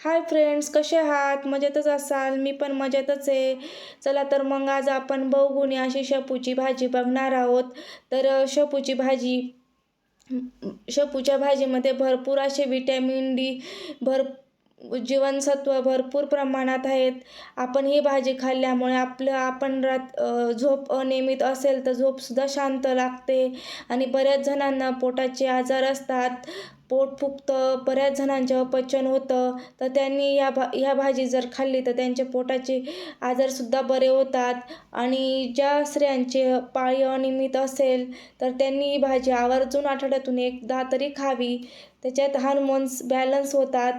Hi friends कसे आहात? मजेतच असाल? मी पण मजेतच आहे. चला तर मग आज आपण बहुगुणी अशी शेपूची भाजी बघणार आहोत. तर शेपूची भाजी शेपूच्या भाजीमध्ये भरपूर असे विटॅमिन डी भर जीवनसत्व भरपूर प्रमाणात आहेत. आपण ही भाजी खाल्ल्यामुळे आपलं आपण रात झोप अनियमित असेल तर झोपसुद्धा शांत लागते. आणि बऱ्याच जणांना पोटाचे आजार असतात. पोट फुगतं बऱ्याच जणांचे अपचन होतं तर त्यांनी या भा ह्या भाजी जर खाल्ली तर त्यांचे पोटाचे आजारसुद्धा बरे होतात. आणि ज्या स्त्रियांचे पाळी अनियमित असेल तर त्यांनी ही भाजी आवर्जून आठवड्यातून एकदा तरी खावी. त्याच्यात हार्मोन्स बॅलन्स होतात.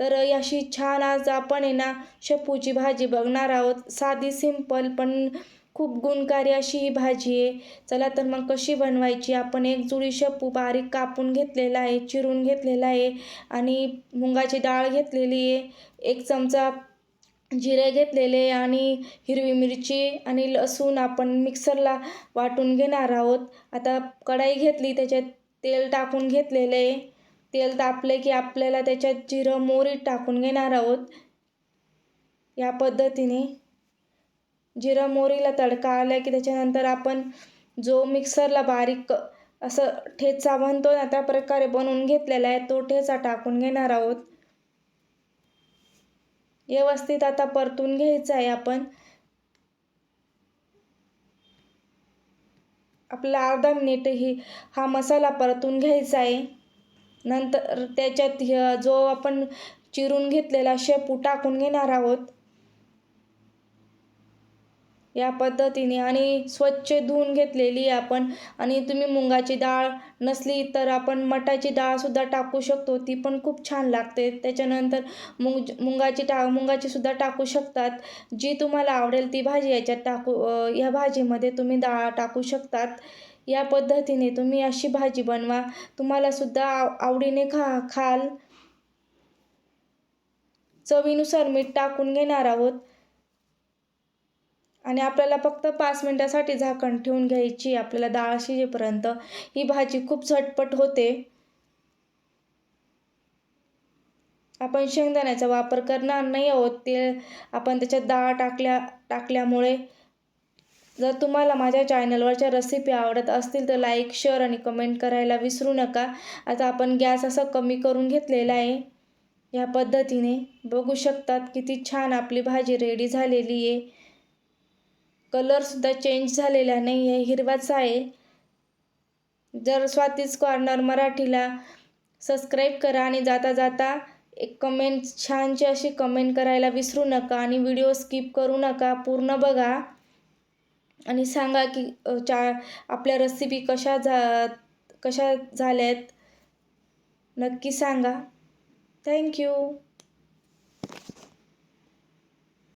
तर अशी छान आज आपण आहे ना शेपूची भाजी बघणार आहोत. साधी सिंपल पण खूप गुणकारी अशी ही भाजी आहे. चला तर मग कशी बनवायची? आपण एक जुळी शेपू बारीक कापून घेतलेला आहे चिरून घेतलेला आहे आणि मुंगाची डाळ घेतलेली आहे. एक चमचा जिरे घेतलेले आणि हिरवी मिरची आणि लसूण आपण मिक्सरला वाटून घेणार आहोत. आता कढाई घेतली त्याच्यात तेल टाकून घेतलेलं आहे. तेल तापले की आपल्याला त्याच्यात जिरं मोहरी टाकून घेणार आहोत. या पद्धतीने जिरं मोहरीला तडका आला की त्याच्यानंतर आपण जो मिक्सरला बारीक असं ठेचा बनतो ना त्या प्रकारे बनवून घेतलेला आहे. तो ठेचा टाकून घेणार आहोत. व्यवस्थित आता परतून घ्यायचा आहे आपण. आपला अर्धा मिनिट ही हा मसाला परतून घ्यायचा आहे. नंतर त्याच्यात जो आपण चिरून घेतलेला शेपू टाकून घेणार आहोत. या पद्धतीने आणि स्वच्छ धुवून घेतलेली आहे आपण. आणि तुम्ही मुगाची डाळ नसली तर आपण मटाची डाळसुद्धा टाकू शकतो. ती पण खूप छान लागते. त्याच्यानंतर मुंग मुगाची टा मुंगाचीसुद्धा टाकू शकतात. जी तुम्हाला आवडेल ती भाजी याच्यात टाकू या भाजीमध्ये तुम्ही डाळ टाकू शकतात. या पद्धतीने तुम्ही अशी भाजी बनवा. तुम्हालासुद्धा आव आवडीने खा खाल. चवीनुसार मीठ टाकून घेणार आहोत. आणि आपल्याला फक्त पाच मिनटासाठी झाकण ठेवून घ्यायची. आपल्याला डाळ शिजेपर्यंत ही भाजी खूप झटपट होते. आपण शेंगदाण्याचा वापर करणार नाही आहोत. ते आपण त्याच्यात डाळ टाकल्या टाकल्यामुळे जर तुम्हाला माझ्या चॅनलवरच्या रेसिपी आवडत असतील तर लाईक शेअर आणि कमेंट करायला विसरू नका. आता आपण गॅस असा कमी करून घेतलेला आहे. या पद्धतीने बघू शकतात किती छान आपली भाजी रेडी झालेली आहे. कलरसुद्धा चेंज झालेला नाही आहे हिरवाच आहे. जर स्वातीच कॉर्नर मराठीला सबस्क्राईब करा आणि जाता जाता एक कमेंट छानशी अशी कमेंट करायला विसरू नका आणि व्हिडिओ स्किप करू नका. पूर्ण बघा. आणि सांगा की चा आपल्या रेसिपी कशा झा कशा झाल्यात. नक्की सांगा. थँक्यू